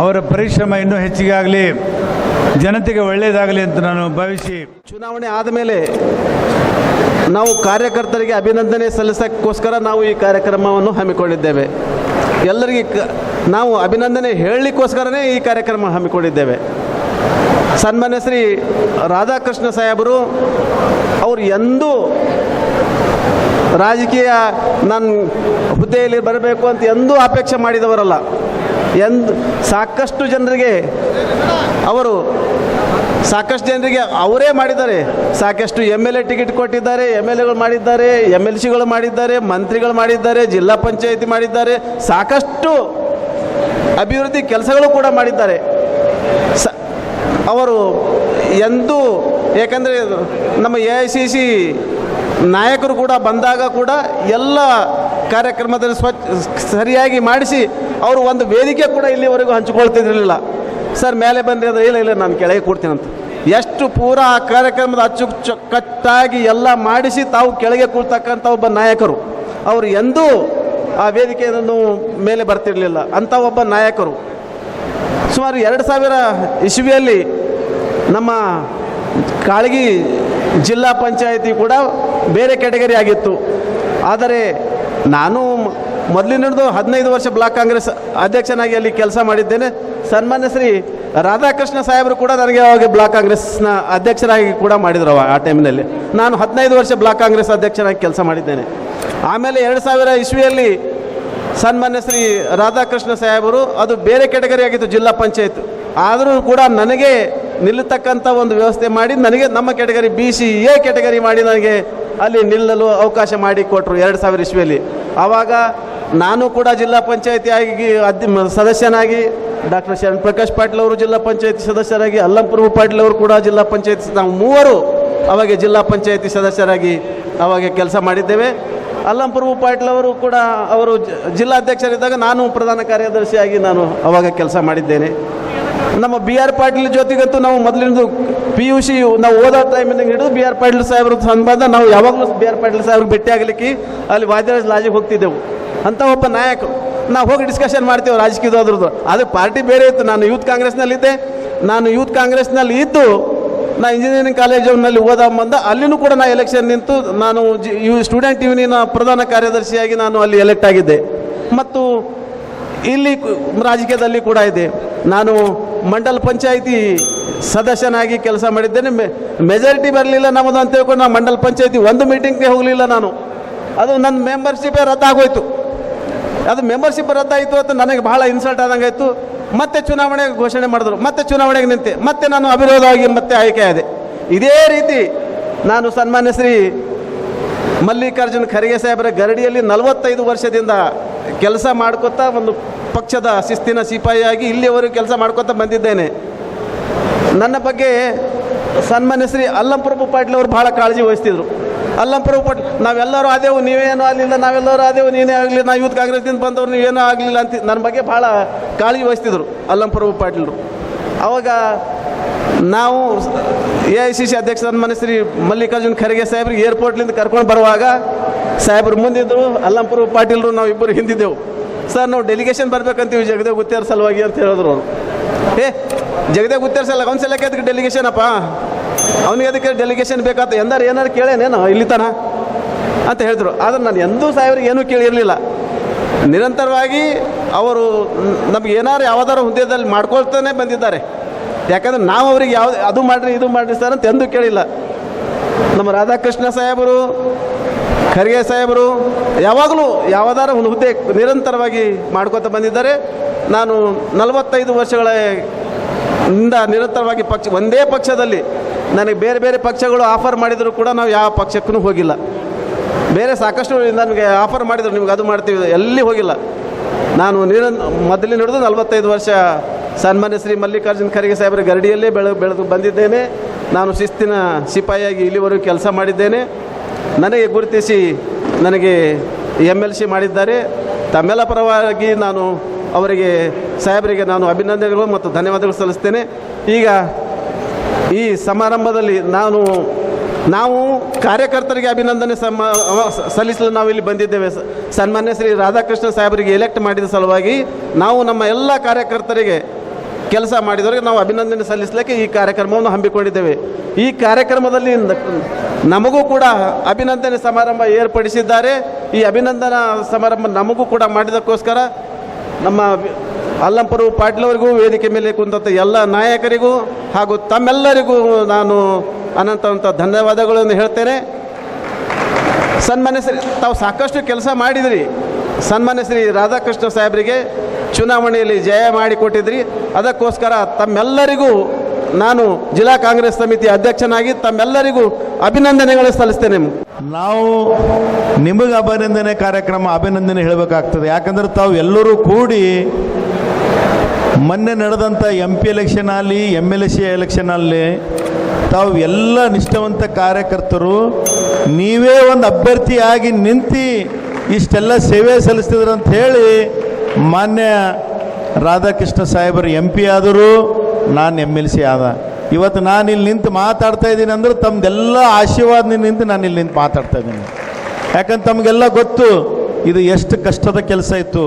ಅವರ ಪರಿಶ್ರಮ ಇನ್ನೂ ಹೆಚ್ಚಿಗೆ ಆಗಲಿ, ಜನತೆಗೆ ಒಳ್ಳೆಯದಾಗಲಿ ಅಂತ ನಾನು ಭಾವಿಸಿ. ಚುನಾವಣೆ ಆದಮೇಲೆ ನಾವು ಕಾರ್ಯಕರ್ತರಿಗೆ ಅಭಿನಂದನೆ ಸಲ್ಲಿಸೋಕ್ಕೋಸ್ಕರ ನಾವು ಈ ಕಾರ್ಯಕ್ರಮವನ್ನು ಹಮ್ಮಿಕೊಂಡಿದ್ದೇವೆ. ಎಲ್ಲರಿಗೆ ನಾವು ಅಭಿನಂದನೆ ಹೇಳಲಿಕ್ಕೋಸ್ಕರನೇ ಈ ಕಾರ್ಯಕ್ರಮ ಹಮ್ಮಿಕೊಂಡಿದ್ದೇವೆ. ಸನ್ಮಾನ್ಯ ಶ್ರೀ ರಾಧಾಕೃಷ್ಣ ಸಾಹೇಬರು, ಅವರು ಎಂದೂ ರಾಜಕೀಯ ನನ್ನ ಹುದ್ದೆಯಲ್ಲಿ ಬರಬೇಕು ಅಂತ ಎಂದೂ ಅಪೇಕ್ಷೆ ಮಾಡಿದವರಲ್ಲ. ಎಂದು ಸಾಕಷ್ಟು ಜನರಿಗೆ ಅವರು, ಸಾಕಷ್ಟು ಜನರಿಗೆ ಅವರೇ ಮಾಡಿದ್ದಾರೆ. ಸಾಕಷ್ಟು ಎಂ ಎಲ್ ಎ ಟಿಕೆಟ್ ಕೊಟ್ಟಿದ್ದಾರೆ, ಎಂ ಎಲ್ ಎಗಳು ಮಾಡಿದ್ದಾರೆ, ಎಂ ಎಲ್ ಸಿಗಳು ಮಾಡಿದ್ದಾರೆ, ಮಂತ್ರಿಗಳು ಮಾಡಿದ್ದಾರೆ, ಜಿಲ್ಲಾ ಪಂಚಾಯಿತಿ ಮಾಡಿದ್ದಾರೆ. ಸಾಕಷ್ಟು ಅಭಿವೃದ್ಧಿ ಕೆಲಸಗಳು ಕೂಡ ಮಾಡಿದ್ದಾರೆ. ಸ, ಅವರು ಎಂದೂ, ಏಕೆಂದರೆ ನಮ್ಮ ಎ ಐ ಸಿ ಸಿ ನಾಯಕರು ಕೂಡ ಬಂದಾಗ ಕೂಡ ಎಲ್ಲ ಕಾರ್ಯಕ್ರಮದಲ್ಲಿ ಸ್ವಚ್ಛ ಸರಿಯಾಗಿ ಮಾಡಿಸಿ ಅವರು ಒಂದು ವೇದಿಕೆ ಕೂಡ ಇಲ್ಲಿವರೆಗೂ ಹಂಚಿಕೊಳ್ತಿದ್ದಿರಲಿಲ್ಲ ಸರ್, ಮೇಲೆ ಬಂದ್ರೆ ಅಂದರೆ ಇಲ್ಲ ಇಲ್ಲ, ನಾನು ಕೆಳಗೆ ಕೊಡ್ತೀನಂತ ಎಷ್ಟು ಪೂರ ಆ ಕಾರ್ಯಕ್ರಮದ ಅಚ್ಚುಕಟ್ಟಾಗಿ ಎಲ್ಲ ಮಾಡಿಸಿ ತಾವು ಕೆಳಗೆ ಕೂರ್ತಕ್ಕಂಥ ಒಬ್ಬ ನಾಯಕರು. ಅವರು ಎಂದೂ ಆ ವೇದಿಕೆಯನ್ನು ಮೇಲೆ ಬರ್ತಿರಲಿಲ್ಲ. ಅಂಥ ಒಬ್ಬ ನಾಯಕರು. ಸುಮಾರು ಎರಡು ಸಾವಿರ ಇಸ್ವಿಯಲ್ಲಿ ನಮ್ಮ ಕಾಳಗಿ ಜಿಲ್ಲಾ ಪಂಚಾಯಿತಿ ಕೂಡ ಬೇರೆ ಕ್ಯಾಟಗರಿ ಆಗಿತ್ತು. ಆದರೆ ನಾನು ಮೊದಲಿನದು ಹದಿನೈದು ವರ್ಷ ಬ್ಲಾಕ್ ಕಾಂಗ್ರೆಸ್ ಅಧ್ಯಕ್ಷನಾಗಿ ಅಲ್ಲಿ ಕೆಲಸ ಮಾಡಿದ್ದೇನೆ. ಸನ್ಮಾನ್ಯ ಶ್ರೀ ರಾಧಾಕೃಷ್ಣ ಸಾಹೇಬರು ಕೂಡ ನನಗೆ ಅವಾಗ ಬ್ಲಾಕ್ ಕಾಂಗ್ರೆಸ್ನ ಅಧ್ಯಕ್ಷರಾಗಿ ಕೂಡ ಮಾಡಿದ್ರು ಆ ಟೈಮ್ನಲ್ಲಿ. ನಾನು ಹದಿನೈದು ವರ್ಷ ಬ್ಲಾಕ್ ಕಾಂಗ್ರೆಸ್ ಅಧ್ಯಕ್ಷನಾಗಿ ಕೆಲಸ ಮಾಡಿದ್ದೇನೆ. ಆಮೇಲೆ ಎರಡು ಸಾವಿರ ಇಸ್ವಿಯಲ್ಲಿ ಸನ್ಮಾನ್ಯ ಶ್ರೀ ರಾಧಾಕೃಷ್ಣ ಸಾಹೇಬರು, ಅದು ಬೇರೆ ಕ್ಯಾಟಗರಿ ಆಗಿತ್ತು, ಜಿಲ್ಲಾ ಪಂಚಾಯತ್. ಆದರೂ ಕೂಡ ನನಗೆ ನಿಲ್ಲತಕ್ಕಂಥ ಒಂದು ವ್ಯವಸ್ಥೆ ಮಾಡಿ, ನನಗೆ ನಮ್ಮ category B C A category ಮಾಡಿ ನನಗೆ ಅಲ್ಲಿ ನಿಲ್ಲಲು ಅವಕಾಶ ಮಾಡಿ ಕೊಟ್ಟರು ಎರಡು ಸಾವಿರ ಇಸ್ವಿಯಲ್ಲಿ. ಆವಾಗ ನಾನು ಕೂಡ ಜಿಲ್ಲಾ ಪಂಚಾಯತಿ ಆಗಿ ಅಧ್ಯ ಸದಸ್ಯನಾಗಿ ಡಾಕ್ಟರ್ ಶರಣ್ ಪ್ರಕಾಶ್ ಪಾಟೀಲ್ ಅವರು ಜಿಲ್ಲಾ ಪಂಚಾಯತಿ ಸದಸ್ಯರಾಗಿ ಅಲ್ಲಂಪ್ರಭು ಪಾಟೀಲ್ ಅವರು ಕೂಡ ಜಿಲ್ಲಾ ಪಂಚಾಯತಿ ನಾವು ಮೂವರು ಅವಾಗ ಜಿಲ್ಲಾ ಪಂಚಾಯತಿ ಸದಸ್ಯರಾಗಿ ಅವಾಗ ಕೆಲಸ ಮಾಡಿದ್ದೇವೆ. ಅಲ್ಲಂಪ್ರಭು ಪಾಟೀಲ್ ಅವರು ಕೂಡ ಅವರು ಜಿಲ್ಲಾಧ್ಯಕ್ಷರಿದ್ದಾಗ ನಾನು ಪ್ರಧಾನ ಕಾರ್ಯದರ್ಶಿಯಾಗಿ ನಾನು ಅವಾಗ ಕೆಲಸ ಮಾಡಿದ್ದೇನೆ. ನಮ್ಮ ಬಿ ಆರ್ ಪಾಟೀಲ್ ಜೊತೆಗಂತೂ ನಾವು ಮೊದಲಿಂದು ಪಿ ಯು ಸಿ ನಾವು ಓದೋ ಟೈಮಿಂದ ಹಿಡಿದು ಬಿ ಆರ್ ಪಾಟೀಲ್ ಸಾಹೇಬ್ರ ಸಂಬಂಧ ನಾವು ಯಾವಾಗಲೂ ಬಿ ಆರ್ ಪಾಟೀಲ್ ಸಾಹೇಬ್ರ ಭೇಟಿ ಆಗಲಿಕ್ಕೆ ಅಲ್ಲಿ ವಾದ್ಯರಾಜ್ ಲಾಜಿಗೆ ಹೋಗ್ತಿದ್ದೆವು. ಅಂತ ಒಬ್ಬ ನಾಯಕ, ನಾವು ಹೋಗಿ ಡಿಸ್ಕಷನ್ ಮಾಡ್ತೇವೆ ರಾಜಕೀಯದವ್ರದ್ದು ಅದು ಪಾರ್ಟಿ ಬೇರೆ ಇತ್ತು. ನಾನು ಯೂತ್ ಕಾಂಗ್ರೆಸ್ನಲ್ಲಿದ್ದೆ ನಾನು ಯೂತ್ ಕಾಂಗ್ರೆಸ್ನಲ್ಲಿ ಇದ್ದು ನಾ ಇಂಜಿನಿಯರಿಂಗ್ ಕಾಲೇಜಿನಲ್ಲಿ ಓದ ಬಂದ ಅಲ್ಲಿನೂ ಕೂಡ ನಾ ಎಲೆಕ್ಷನ್ ನಿಂತು ನಾನು ಯು ಸ್ಟೂಡೆಂಟ್ ಯೂನಿಯನ್ ಪ್ರಧಾನ ಕಾರ್ಯದರ್ಶಿಯಾಗಿ ನಾನು ಅಲ್ಲಿ ಎಲೆಕ್ಟ್ ಆಗಿದ್ದೆ. ಮತ್ತು ಇಲ್ಲಿ ರಾಜಕೀಯದಲ್ಲಿ ಕೂಡ ಇದೆ. ನಾನು ಮಂಡಲ ಪಂಚಾಯಿತಿ ಸದಸ್ಯನಾಗಿ ಕೆಲಸ ಮಾಡಿದ್ದೇನೆ. ಮೆಜಾರಿಟಿ ಬರಲಿಲ್ಲ ನಮ್ಮದು ಅಂತ ಹೇಳ್ಕೊಂಡು ನಾನು ಮಂಡಲ ಪಂಚಾಯಿತಿ ಒಂದು ಮೀಟಿಂಗ್ಗೆ ಹೋಗಲಿಲ್ಲ ನಾನು. ಅದು ನನ್ನ ಮೆಂಬರ್ಶಿಪ್ಪೇ ರದ್ದಾಗೋಯ್ತು ಅದು ಮೆಂಬರ್ಶಿಪ್ ರದ್ದಾಯಿತು ಅಂತ ನನಗೆ ಬಹಳ ಇನ್ಸಲ್ಟ್ ಆದಂಗೆ ಆಯಿತು. ಮತ್ತೆ ಚುನಾವಣೆಗೆ ಘೋಷಣೆ ಮಾಡಿದ್ರು. ಮತ್ತೆ ಚುನಾವಣೆಗೆ ನಿಂತೆ. ಮತ್ತೆ ನಾನು ಅವಿರೋಧವಾಗಿ ಮತ್ತೆ ಆಯ್ಕೆ ಆದೆ. ಇದೇ ರೀತಿ ನಾನು ಸನ್ಮಾನ್ಯ ಶ್ರೀ ಮಲ್ಲಿಕಾರ್ಜುನ್ ಖರ್ಗೆ ಸಾಹೇಬರ ಗರಡಿಯಲ್ಲಿ ನಲವತ್ತೈದು ವರ್ಷದಿಂದ ಕೆಲಸ ಮಾಡ್ಕೊತಾ ಒಂದು ಪಕ್ಷದ ಶಿಸ್ತಿನ ಸಿಪಾಯಿಯಾಗಿ ಇಲ್ಲಿಯವರೆಗೂ ಕೆಲಸ ಮಾಡ್ಕೊತ ಬಂದಿದ್ದೇನೆ. ನನ್ನ ಬಗ್ಗೆ ಸನ್ಮಾನ್ಯ ಶ್ರೀ ಅಲ್ಲಂಪ್ರಭು ಪಾಟೀಲ್ ಅವರು ಭಾಳ ಕಾಳಜಿ ವಹಿಸ್ತಿದ್ರು. ಅಲ್ಲಂಪ್ರಭು ಪಾಟೀಲ್, ನಾವೆಲ್ಲರೂ ಆದೆವು, ನೀವೇನು ಆಗಲಿಲ್ಲ, ನಾವೆಲ್ಲರೂ ಆದೆವು, ನೀನೇ ಆಗಲಿ ನಾವು ಯೂತ್ ಕಾಂಗ್ರೆಸ್ನಿಂದ ಬಂದವರು, ನೀವೇನೂ ಆಗಲಿಲ್ಲ ಅಂತ ನನ್ನ ಬಗ್ಗೆ ಭಾಳ ಕಾಳಜಿ ವಹಿಸ್ತಿದ್ರು ಅಲ್ಲಂಪ್ರಭು ಪಾಟೀಲ್ರು. ಅವಾಗ ನಾವು ಎ ಐ ಸಿ ಸಿ ಅಧ್ಯಕ್ಷ ಸನ್ಮಾನ್ಯ ಶ್ರೀ ಮಲ್ಲಿಕಾರ್ಜುನ್ ಖರ್ಗೆ ಸಾಹೇಬ್ರಿಗೆ ಏರ್ಪೋರ್ಟ್ಲಿಂದ ಕರ್ಕೊಂಡು ಬರುವಾಗ ಸಾಹೇಬ್ರು ಮುಂದಿದ್ದರು ಅಲ್ಲಂಪ್ರಭು ಪಾಟೀಲ್ರು ನಾವು ಇಬ್ಬರು ಹಿಂದಿದ್ದೆವು. ಸರ್, ನಾವು ಡೆಲಿಗೇಷನ್ ಬರ್ಬೇಕಂತೀವಿ ಜಗದೇವ್ ಗುತ್ತೇರ್ ಸಲುವಾಗಿ ಅಂತ ಹೇಳಿದ್ರು ಅವರು. ಏ, ಜಗದೇವ್ ಗುತ್ತೇರ್ ಸಲ ಒಂದು ಸಲಕ್ಕೆ ಅದಕ್ಕೆ ಡೆಲಿಗೇಷನ್ ಅಪ್ಪ ಅವನಿಗೆ ಅದಕ್ಕೆ ಡೆಲಿಗೇಷನ್ ಬೇಕಾತ? ಎಂದಾರು ಏನಾರು ಕೇಳೇನೇನು? ಇಲ್ಲಿ ತನ? ಅಂತ ಹೇಳಿದ್ರು. ಆದ್ರೆ ನಾನು ಎಂದೂ ಸಾಹೇಬ್ರಿಗೆ ಏನೂ ಕೇಳಿರಲಿಲ್ಲ. ನಿರಂತರವಾಗಿ ಅವರು ನಮ್ಗೆ ಏನಾರು ಯಾವ್ದಾರು ಹುದ್ದೆದಲ್ಲಿ ಮಾಡ್ಕೊಳ್ತಾನೆ ಬಂದಿದ್ದಾರೆ. ಯಾಕಂದ್ರೆ ನಾವು ಅವ್ರಿಗೆ ಯಾವ್ದು ಅದು ಮಾಡಿರಿ, ಇದು ಮಾಡಿರಿ ಸರ್ ಅಂತ ಎಂದೂ ಕೇಳಿಲ್ಲ. ನಮ್ಮ ರಾಧಾಕೃಷ್ಣ ಸಾಹೇಬರು ಖರ್ಗೆ ಸಾಹೇಬರು ಯಾವಾಗಲೂ ಯಾವ್ದಾರ ಒಂದು ಹುದ್ದೆ ನಿರಂತರವಾಗಿ ಮಾಡ್ಕೊತಾ ಬಂದಿದ್ದಾರೆ. ನಾನು ನಲವತ್ತೈದು ವರ್ಷಗಳ ಇಂದ ನಿರಂತರವಾಗಿ ಪಕ್ಷ, ಒಂದೇ ಪಕ್ಷದಲ್ಲಿ ನನಗೆ ಬೇರೆ ಬೇರೆ ಪಕ್ಷಗಳು ಆಫರ್ ಮಾಡಿದರೂ ಕೂಡ ನಾವು ಯಾವ ಪಕ್ಷಕ್ಕೂ ಹೋಗಿಲ್ಲ. ಬೇರೆ ಸಾಕಷ್ಟು ನನಗೆ ಆಫರ್ ಮಾಡಿದರು, ನಿಮ್ಗೆ ಅದು ಮಾಡ್ತೀವಿ, ಎಲ್ಲಿ ಹೋಗಿಲ್ಲ. ನಾನು ನಿರ ಮೊದಲಿನ ಹಿಡಿದು ನಲವತ್ತೈದು ವರ್ಷ ಸನ್ಮಾನ್ಯ ಶ್ರೀ ಮಲ್ಲಿಕಾರ್ಜುನ ಖರ್ಗೆ ಸಾಹೇಬರ ಗರಡಿಯಲ್ಲೇ ಬೆಳೆ, ಬೆಳೆದು ಬಂದಿದ್ದೇನೆ. ನಾನು ಶಿಸ್ತಿನ ಸಿಪಾಯಿಯಾಗಿ ಇಲ್ಲಿವರೆಗೂ ಕೆಲಸ ಮಾಡಿದ್ದೇನೆ. ನನಗೆ ಗುರುತಿಸಿ ನನಗೆ ಎಂ ಎಲ್ ಸಿ ಮಾಡಿದ್ದಾರೆ. ತಮ್ಮೆಲ್ಲ ಪರವಾಗಿ ನಾನು ಅವರಿಗೆ, ಸಾಹೇಬರಿಗೆ ನಾನು ಅಭಿನಂದನೆಗಳು ಮತ್ತು ಧನ್ಯವಾದಗಳು ಸಲ್ಲಿಸ್ತೇನೆ. ಈಗ ಈ ಸಮಾರಂಭದಲ್ಲಿ ನಾನು, ನಾವು ಕಾರ್ಯಕರ್ತರಿಗೆ ಅಭಿನಂದನೆ ಸಮ ಸಲ್ಲಿಸಲು ನಾವು ಇಲ್ಲಿ ಬಂದಿದ್ದೇವೆ. ಸನ್ಮಾನ್ಯ ಶ್ರೀ ರಾಧಾಕೃಷ್ಣ ಸಾಹೇಬರಿಗೆ ಎಲೆಕ್ಟ್ ಮಾಡಿದ ಸಲುವಾಗಿ ನಾವು ನಮ್ಮ ಎಲ್ಲ ಕಾರ್ಯಕರ್ತರಿಗೆ ಕೆಲಸ ಮಾಡಿದವರಿಗೆ ನಾವು ಅಭಿನಂದನೆ ಸಲ್ಲಿಸಲಿಕ್ಕೆ ಈ ಕಾರ್ಯಕ್ರಮವನ್ನು ಹಮ್ಮಿಕೊಂಡಿದ್ದೇವೆ. ಈ ಕಾರ್ಯಕ್ರಮದಲ್ಲಿ ನಮಗೂ ಕೂಡ ಅಭಿನಂದನೆ ಸಮಾರಂಭ ಏರ್ಪಡಿಸಿದ್ದಾರೆ. ಈ ಅಭಿನಂದನಾ ಸಮಾರಂಭ ನಮಗೂ ಕೂಡ ಮಾಡಿದಕ್ಕೋಸ್ಕರ ನಮ್ಮ ಅಲ್ಲಂಪರು ಪಾಟೀಲ್ ಅವರಿಗೂ ವೇದಿಕೆ ಮೇಲೆ ಕುಂತ ಎಲ್ಲ ನಾಯಕರಿಗೂ ಹಾಗೂ ತಮ್ಮೆಲ್ಲರಿಗೂ ನಾನು ಅನಂತ ಅನಂತ ಧನ್ಯವಾದಗಳನ್ನು ಹೇಳ್ತೇನೆ. ಸನ್ಮಾನ್ಯ ಶ್ರೀ, ತಾವು ಸಾಕಷ್ಟು ಕೆಲಸ ಮಾಡಿದಿರಿ. ಸನ್ಮಾನ್ಯ ಶ್ರೀ ರಾಧಾಕೃಷ್ಣ ಸಾಹೇಬರಿಗೆ ಚುನಾವಣೆಯಲ್ಲಿ ಜಯ ಮಾಡಿಕೊಟ್ಟಿದ್ರಿ. ಅದಕ್ಕೋಸ್ಕರ ತಮ್ಮೆಲ್ಲರಿಗೂ ನಾನು ಜಿಲ್ಲಾ ಕಾಂಗ್ರೆಸ್ ಸಮಿತಿ ಅಧ್ಯಕ್ಷನಾಗಿ ತಮ್ಮೆಲ್ಲರಿಗೂ ಅಭಿನಂದನೆಗಳು ಸಲ್ಲಿಸ್ತೇನೆ ನಾವು ನಿಮಗೆ ಅಭಿನಂದನೆ ಕಾರ್ಯಕ್ರಮ ಅಭಿನಂದನೆ ಹೇಳಬೇಕಾಗ್ತದೆ. ಯಾಕಂದ್ರೆ ತಾವು ಎಲ್ಲರೂ ಕೂಡಿ ಮೊನ್ನೆ ನಡೆದಂಥ ಎಂ ಪಿ ಎಲೆಕ್ಷನ್ ಆಗಲಿ ಎಂ ಎಲ್ ಸಿ ಎಲೆಕ್ಷನ್ ಅಲ್ಲಿ ತಾವು ಎಲ್ಲ ನಿಷ್ಠಾವಂತ ಕಾರ್ಯಕರ್ತರು, ನೀವೇ ಒಂದು ಅಭ್ಯರ್ಥಿಯಾಗಿ ನಿಂತು ಇಷ್ಟೆಲ್ಲ ಸೇವೆ ಸಲ್ಲಿಸ್ತಿದ್ರು ಅಂತ ಹೇಳಿ ಮಾನ್ಯ ರಾಧಾಕೃಷ್ಣ ಸಾಹೇಬರು ಎಂ ಪಿ ಆದರೂ ನಾನು ಎಂ ಎಲ್ ಸಿ ಆದ. ಇವತ್ತು ನಾನು ಇಲ್ಲಿ ನಿಂತು ಮಾತಾಡ್ತಾ ಇದ್ದೀನಿ ಅಂದ್ರೆ ತಮ್ಮದೆಲ್ಲ ಆಶೀರ್ವಾದ ನಿಂತು ನಾನು ಇಲ್ಲಿ ನಿಂತು ಮಾತಾಡ್ತಾ ಇದ್ದೀನಿ. ಯಾಕಂದ್ರೆ ತಮಗೆಲ್ಲ ಗೊತ್ತು, ಇದು ಎಷ್ಟು ಕಷ್ಟದ ಕೆಲಸ ಇತ್ತು.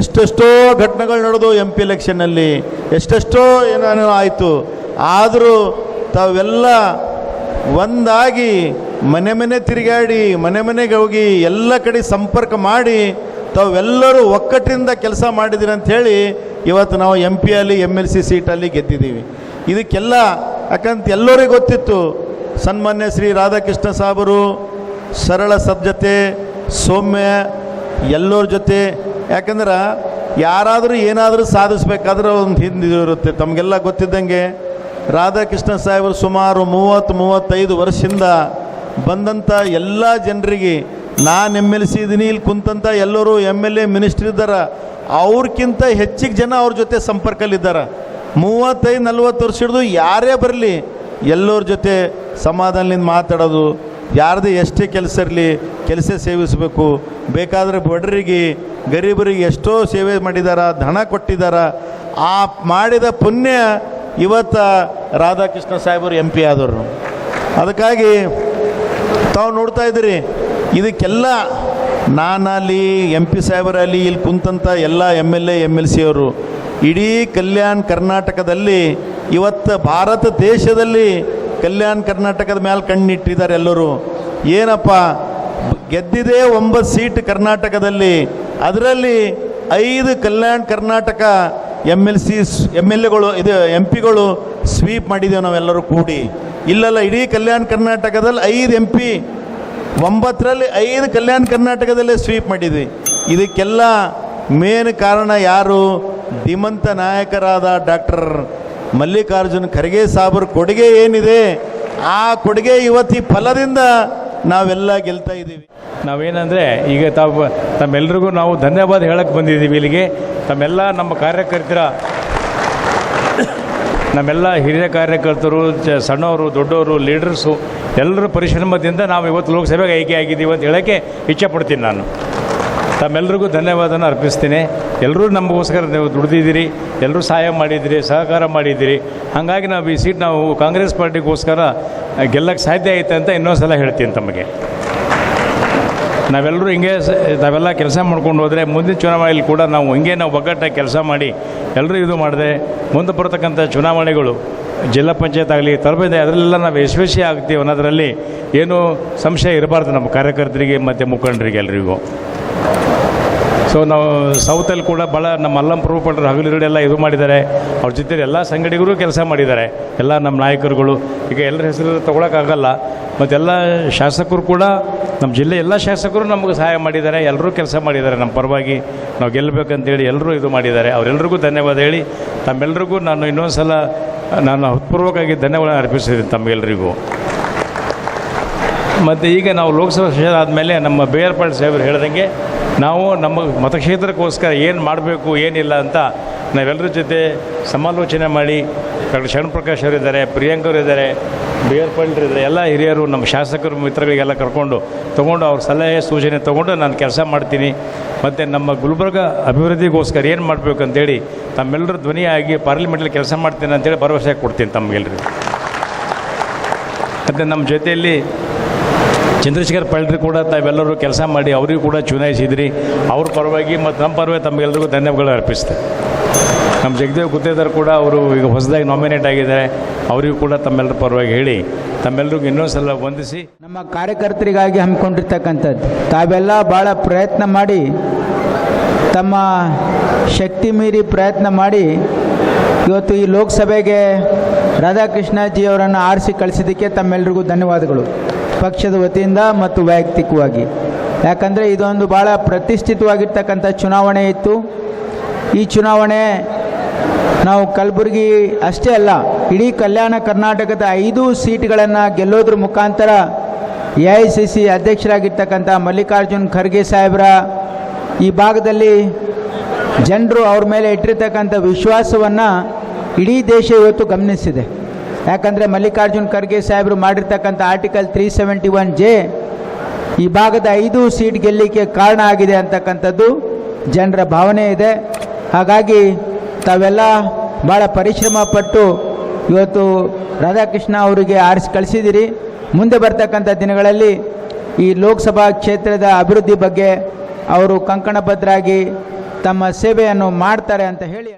ಎಷ್ಟೆಷ್ಟೋ ಘಟನೆಗಳು ನಡೆದು ಎಂ ಪಿ ಎಲೆಕ್ಷನ್ನಲ್ಲಿ ಎಷ್ಟೆಷ್ಟೋ ಏನೇನೋ ಆಯಿತು. ಆದರೂ ತಾವೆಲ್ಲ ಒಂದಾಗಿ ಮನೆ ಮನೆ ತಿರುಗಾಡಿ, ಮನೆ ಮನೆಗೆ ಹೋಗಿ ಎಲ್ಲ ಕಡೆ ಸಂಪರ್ಕ ಮಾಡಿ ತಾವೆಲ್ಲರೂ ಒಕ್ಕಟ್ಟಿಂದ ಕೆಲಸ ಮಾಡಿದಿರಿ ಹೇಳಿ ಇವತ್ತು ನಾವು ಎಂ ಪಿ ಅಲ್ಲಿ ಎಂ ಎಲ್ ಸಿ ಸೀಟಲ್ಲಿ ಗೆದ್ದಿದ್ದೀವಿ. ಇದಕ್ಕೆಲ್ಲ, ಯಾಕಂತ ಎಲ್ಲರಿಗೂ ಗೊತ್ತಿತ್ತು, ಸನ್ಮಾನ್ಯ ಶ್ರೀ ರಾಧಾಕೃಷ್ಣ ಸಾಬರು, ಸರಳ ಸಜ್ಜತೆ ಸೌಮ್ಯ, ಎಲ್ಲರ ಜೊತೆ, ಯಾಕಂದ್ರೆ ಯಾರಾದರೂ ಏನಾದರೂ ಸಾಧಿಸ್ಬೇಕಾದ್ರೆ ಒಂದು ಹಿಂದೆ ಇರುತ್ತೆ, ತಮಗೆಲ್ಲ ಗೊತ್ತಿದ್ದಂಗೆ. ರಾಧಾಕೃಷ್ಣ ಸಾಹೇಬರು ಸುಮಾರು ಮೂವತ್ತು, ಮೂವತ್ತೈದು ವರ್ಷದಿಂದ ಬಂದಂಥ ಎಲ್ಲ ಜನರಿಗೆ ನಾನು ಎಂ ಎಲ್ ಸಿ ಇದ್ದೀನಿ ಇಲ್ಲಿ ಕುಂತಂಥ ಎಲ್ಲರೂ ಎಂ ಎಲ್ ಎ ಮಿನಿಸ್ಟ್ರ್ ಇದ್ದಾರೆ. ಅವ್ರಕ್ಕಿಂತ ಹೆಚ್ಚಿಗೆ ಜನ ಅವ್ರ ಜೊತೆ ಸಂಪರ್ಕಲ್ಲಿದ್ದಾರೆ. ಮೂವತ್ತೈದು, ನಲ್ವತ್ತು ವರ್ಷ ಹಿಡಿದು ಯಾರೇ ಬರಲಿ, ಎಲ್ಲರ ಜೊತೆ ಸಮಾಧಾನದಿಂದ ಮಾತಾಡೋದು, ಯಾರದೇ ಎಷ್ಟೇ ಕೆಲಸ ಇರಲಿ, ಕೆಲಸ ಸೇವಿಸಬೇಕು. ಬೇಕಾದರೆ ಬಡವರಿಗೆ ಗರೀಬರಿಗೆ ಎಷ್ಟೋ ಸೇವೆ ಮಾಡಿದಾರ, ಧನ ಕೊಟ್ಟಿದ್ದಾರ ಆ ಮಾಡಿದ ಪುಣ್ಯ ಇವತ್ತು ರಾಧಾಕೃಷ್ಣ ಸಾಹೇಬರು ಎಂ ಪಿ ಆದವರು. ಅದಕ್ಕಾಗಿ ತಾವು ನೋಡ್ತಾ ಇದ್ದೀರಿ ಇದಕ್ಕೆಲ್ಲ ನಾನಲ್ಲಿ ಎಂ ಪಿ ಸಾಹೇಬರಲ್ಲಿ ಇಲ್ಲಿ ಕುಂತಂಥ ಎಲ್ಲ M L A M L C ಅವರು ಇಡೀ ಕಲ್ಯಾಣ ಕರ್ನಾಟಕದಲ್ಲಿ, ಇವತ್ತು ಭಾರತ ದೇಶದಲ್ಲಿ ಕಲ್ಯಾಣ ಕರ್ನಾಟಕದ ಮೇಲೆ ಕಣ್ಣಿಟ್ಟಿದ್ದಾರೆ ಎಲ್ಲರೂ. ಏನಪ್ಪ, ಗೆದ್ದಿದೆ ಒಂಬತ್ತು ಸೀಟ್ ಕರ್ನಾಟಕದಲ್ಲಿ, ಅದರಲ್ಲಿ ಐದು Kalyana Karnataka M L C M L ಎಗಳು, ಇದು ಎಂ ಪಿಗಳು ಸ್ವೀಪ್ ಮಾಡಿದ್ದೇವೆ ನಾವೆಲ್ಲರೂ ಕೂಡಿ. ಇಲ್ಲಲ್ಲ, ಇಡೀ ಕಲ್ಯಾಣ ಕರ್ನಾಟಕದಲ್ಲಿ ಐದು ಎಂ ಪಿ ಒಂಬತ್ತರಲ್ಲಿ ಐದು ಕಲ್ಯಾಣ ಕರ್ನಾಟಕದಲ್ಲೇ ಸ್ವೀಪ್ ಮಾಡಿದ್ವಿ. ಇದಕ್ಕೆಲ್ಲ ಮೇನ್ ಕಾರಣ ಯಾರು? ಧೀಮಂತ ನಾಯಕರಾದ ಡಾಕ್ಟರ್ ಮಲ್ಲಿಕಾರ್ಜುನ್ ಖರ್ಗೆ ಸಾಬರ್ ಕೊಡುಗೆ ಏನಿದೆ? ಆ ಕೊಡುಗೆ ಇವತ್ತಿ ಫಲದಿಂದ ನಾವೆಲ್ಲ ಗೆಲ್ತಾ ಇದ್ದೀವಿ. ನಾವೇನಂದರೆ, ಈಗ ತಾವು ತಮ್ಮೆಲ್ಲರಿಗೂ ನಾವು ಧನ್ಯವಾದ ಹೇಳಕ್ಕೆ ಬಂದಿದ್ದೀವಿ ಇಲ್ಲಿಗೆ. ತಮ್ಮೆಲ್ಲ ನಮ್ಮ ಕಾರ್ಯಕರ್ತರ, ನಮ್ಮೆಲ್ಲ ಹಿರಿಯ ಕಾರ್ಯಕರ್ತರು ಸಣ್ಣವರು, ದೊಡ್ಡವರು, ಲೀಡರ್ಸು ಎಲ್ಲರ ಪರಿಶ್ರಮದಿಂದ ನಾವು ಇವತ್ತು ಲೋಕಸಭೆಗೆ ಆಯ್ಕೆ ಆಗಿದ್ದೀವಿ ಅಂತ ಹೇಳೋಕ್ಕೆ ಇಚ್ಛೆಪಡ್ತೀನಿ ನಾನು. ತಮ್ಮೆಲ್ಲರಿಗೂ ಧನ್ಯವಾದನ ಅರ್ಪಿಸ್ತೀನಿ. ಎಲ್ಲರೂ ನಮಗೋಸ್ಕರ ನೀವು ದುಡ್ದಿದ್ದೀರಿ ಎಲ್ಲರೂ ಸಹಾಯ ಮಾಡಿದ್ದೀರಿ, ಸಹಕಾರ ಮಾಡಿದ್ದೀರಿ. ಹಾಗಾಗಿ ನಾವು ಈ ಸೀಟ್ ನಾವು ಕಾಂಗ್ರೆಸ್ ಪಾರ್ಟಿಗೋಸ್ಕರ ಗೆಲ್ಲಕ್ಕೆ ಸಾಧ್ಯ ಐತೆ ಅಂತ ಇನ್ನೊಂದು ಸಲ ಹೇಳ್ತೀನಿ ತಮಗೆ. ನಾವೆಲ್ಲರೂ ಹಿಂಗೆ ನಾವೆಲ್ಲ ಕೆಲಸ ಮಾಡ್ಕೊಂಡು ಹೋದರೆ ಮುಂದಿನ ಚುನಾವಣೆಯಲ್ಲಿ ಕೂಡ ನಾವು ಹಿಂಗೆ ನಾವು ಒಗ್ಗಟ್ಟಾಗಿ ಕೆಲಸ ಮಾಡಿ ಎಲ್ಲರೂ ಇದು ಮಾಡಿದೆ ಮುಂದೆ ಬರತಕ್ಕಂಥ ಚುನಾವಣೆಗಳು ಜಿಲ್ಲಾ ಪಂಚಾಯತ್ ಆಗಲಿ, ತರಬೇತಿ ಅದರಲ್ಲೆಲ್ಲ ನಾವು ಯಶಸ್ವಿ ಆಗ್ತೀವಿ ಅನ್ನೋದರಲ್ಲಿ ಏನೂ ಸಂಶಯ ಇರಬಾರ್ದು ನಮ್ಮ ಕಾರ್ಯಕರ್ತರಿಗೆ ಮತ್ತು ಮುಖಂಡರಿಗೆ ಎಲ್ರಿಗೂ. ಸೊ ನಾವು ಸೌತಲ್ಲಿ ಕೂಡ ಭಾಳ ನಮ್ಮ ಅಲ್ಲಂ ಪ್ರಭುಪಂಡರು ಎಲ್ಲ ಇದು ಮಾಡಿದ್ದಾರೆ. ಅವ್ರ ಜೊತೆ ಎಲ್ಲ ಸಂಗಡಿಗರು ಕೆಲಸ ಮಾಡಿದ್ದಾರೆ. ಎಲ್ಲ ನಮ್ಮ ನಾಯಕರುಗಳು, ಈಗ ಎಲ್ಲರ ಹೆಸರು ತೊಗೊಳಕ್ಕಾಗಲ್ಲ ಮತ್ತೆಲ್ಲ ಶಾಸಕರು ಕೂಡ, ನಮ್ಮ ಜಿಲ್ಲೆ ಎಲ್ಲ ಶಾಸಕರು ನಮಗೆ ಸಹಾಯ ಮಾಡಿದ್ದಾರೆ. ಎಲ್ಲರೂ ಕೆಲಸ ಮಾಡಿದ್ದಾರೆ ನಮ್ಮ ಪರವಾಗಿ. ನಾವು ಗೆಲ್ಲಬೇಕಂತೇಳಿ ಎಲ್ಲರೂ ಇದು ಮಾಡಿದ್ದಾರೆ. ಅವರೆಲ್ಲರಿಗೂ ಧನ್ಯವಾದ ಹೇಳಿ. ತಮ್ಮೆಲ್ಲರಿಗೂ ನಾನು ಇನ್ನೊಂದು ಸಲ ನಾನು ಹೃತ್ಪೂರ್ವಕವಾಗಿ ಧನ್ಯವಾದ ಅರ್ಪಿಸಿದ್ದೀನಿ ತಮ್ಮೆಲ್ಲರಿಗೂ. ಮತ್ತು ಈಗ ನಾವು ಲೋಕಸಭಾ ಸದಸ್ಯರಾದ ಆದಮೇಲೆ ನಮ್ಮ ಬಿ ಆರ್ ಪಾಟೀಲ್ ಸಾಹೇಬರು ಹೇಳಿದಂಗೆ ನಾವು ನಮ್ಮ ಮತಕ್ಷೇತ್ರಕ್ಕೋಸ್ಕರ ಏನು ಮಾಡಬೇಕು, ಏನಿಲ್ಲ ಅಂತ ನಾವೆಲ್ಲರ ಜೊತೆ ಸಮಾಲೋಚನೆ ಮಾಡಿ ಡಾಕ್ಟರ್ ಶರಣಪ್ರಕಾಶ್ ಅವರಿದ್ದಾರೆ, ಪ್ರಿಯಾಂಕ್ ಅವರು ಇದ್ದಾರೆ ಪಂಡ್ರಿ ಆರ್ ಎಲ್ಲ ಹಿರಿಯರು, ನಮ್ಮ ಶಾಸಕರು ಮಿತ್ರಗಳಿಗೆಲ್ಲ ಕರ್ಕೊಂಡು ತೊಗೊಂಡು ಅವ್ರ ಸಲಹೆ, ಸೂಚನೆ ತೊಗೊಂಡು ನಾನು ಕೆಲಸ ಮಾಡ್ತೀನಿ. ಮತ್ತು ನಮ್ಮ ಗುಲ್ಬರ್ಗ ಅಭಿವೃದ್ಧಿಗೋಸ್ಕರ ಏನು ಮಾಡಬೇಕು ಅಂತೇಳಿ ತಮ್ಮೆಲ್ಲರ ಧ್ವನಿಯಾಗಿ ಪಾರ್ಲಿಮೆಂಟಲ್ಲಿ ಕೆಲಸ ಮಾಡ್ತೀನಿ ಅಂತೇಳಿ ಭರವಸೆ ಕೊಡ್ತೀನಿ ತಮಗೆಲ್ಲರಿಗೂ ಮತ್ತು ನಮ್ಮ ಜೊತೆಯಲ್ಲಿ ಚಂದ್ರಶೇಖರ್ ಪಳ್ರಿ ಕೂಡ ತಾವೆಲ್ಲರೂ ಕೆಲಸ ಮಾಡಿ ಅವರಿಗೂ ಕೂಡ ಚುನಾಯಿಸಿದ್ರಿ ಅವ್ರ ಪರವಾಗಿ ಮತ್ತು ನಮ್ಮ ಪರವಾಗಿ ತಮಗೆಲ್ಲರಿಗೂ ಧನ್ಯವಾದಗಳು ಅರ್ಪಿಸ್ತೆ. ನಮ್ಮ ಜಗದೇವ್ ಗುತ್ತೇದಾರ್ ಕೂಡ ಅವರು ಈಗ ಹೊಸದಾಗಿ ನಾಮಿನೇಟ್ ಆಗಿದ್ದಾರೆ. ಅವರಿಗೂ ಕೂಡ ತಮ್ಮೆಲ್ಲರ ಪರವಾಗಿ ಹೇಳಿ ತಮ್ಮೆಲ್ಲರಿಗೂ ಇನ್ನೊಂದು ಸಲ ವಂದಿಸಿ. ನಮ್ಮ ಕಾರ್ಯಕರ್ತರಿಗಾಗಿ ಹಮ್ಮಿಕೊಂಡಿರ್ತಕ್ಕಂಥದ್ದು, ತಾವೆಲ್ಲ ಭಾಳ ಪ್ರಯತ್ನ ಮಾಡಿ, ತಮ್ಮ ಶಕ್ತಿ ಮೀರಿ ಪ್ರಯತ್ನ ಮಾಡಿ, ಇವತ್ತು ಈ ಲೋಕಸಭೆಗೆ ರಾಧಾಕೃಷ್ಣಜಿಯವರನ್ನು ಆರಿಸಿ ಕಳಿಸಿದ್ದಕ್ಕೆ ತಮ್ಮೆಲ್ಲರಿಗೂ ಧನ್ಯವಾದಗಳು. ಪಕ್ಷದ ವತಿಯಿಂದ ಮತ್ತು ವೈಯಕ್ತಿಕವಾಗಿ. ಯಾಕಂದರೆ ಇದೊಂದು ಭಾಳ ಪ್ರತಿಷ್ಠಿತವಾಗಿರ್ತಕ್ಕಂಥ ಚುನಾವಣೆ ಇತ್ತು. ಈ ಚುನಾವಣೆ ನಾವು ಕಲಬುರಗಿ ಅಷ್ಟೇ ಅಲ್ಲ, ಇಡೀ ಕಲ್ಯಾಣ ಕರ್ನಾಟಕದ ಐದು ಸೀಟ್ಗಳನ್ನು ಗೆಲ್ಲೋದ್ರ ಮುಖಾಂತರ ಎ ಐ ಸಿ ಸಿ ಅಧ್ಯಕ್ಷರಾಗಿರ್ತಕ್ಕಂಥ ಮಲ್ಲಿಕಾರ್ಜುನ್ ಖರ್ಗೆ ಸಾಹೇಬರ ಈ ಭಾಗದಲ್ಲಿ ಜನರು ಅವ್ರ ಮೇಲೆ ಇಟ್ಟಿರ್ತಕ್ಕಂಥ ವಿಶ್ವಾಸವನ್ನು ಇಡೀ ದೇಶ ಇವತ್ತು ಗಮನಿಸಿದೆ. ಯಾಕಂದರೆ ಮಲ್ಲಿಕಾರ್ಜುನ್ ಖರ್ಗೆ ಸಾಹೇಬರು ಮಾಡಿರ್ತಕ್ಕಂಥ article three seventy one J ಈ ಭಾಗದ ಐದು ಸೀಟ್ ಗೆಲ್ಲಲಿಕ್ಕೆ ಕಾರಣ ಆಗಿದೆ ಅಂತಕ್ಕಂಥದ್ದು ಜನರ ಭಾವನೆ ಇದೆ. ಹಾಗಾಗಿ ತಾವೆಲ್ಲ ಭಾಳ ಪರಿಶ್ರಮ ಪಟ್ಟು ಇವತ್ತು ರಾಧಾಕೃಷ್ಣ ಅವರಿಗೆ ಆರಿಸಿ ಕಳಿಸಿದಿರಿ. ಮುಂದೆ ಬರ್ತಕ್ಕಂಥ ದಿನಗಳಲ್ಲಿ ಈ ಲೋಕಸಭಾ ಕ್ಷೇತ್ರದ ಅಭಿವೃದ್ಧಿ ಬಗ್ಗೆ ಅವರು ಕಂಕಣಬದ್ಧರಾಗಿ ತಮ್ಮ ಸೇವೆಯನ್ನು ಮಾಡ್ತಾರೆ ಅಂತ ಹೇಳಿ